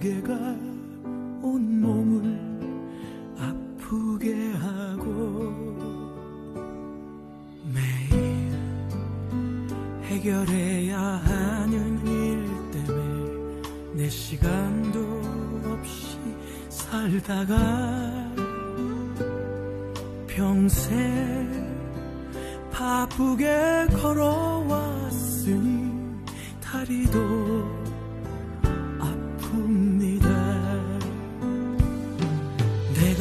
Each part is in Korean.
게가 온몸을 아프게 하고 매일 해결해야 하는 일 때문에 내 시간도 없이 살다가 평생 바쁘게 걸어왔으니 다리도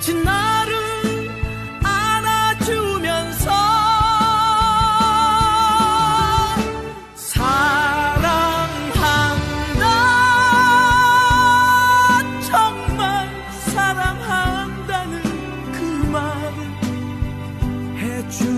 지친 나를 안아주면서 사랑한다. 정말 사랑한다는 그 말을 해준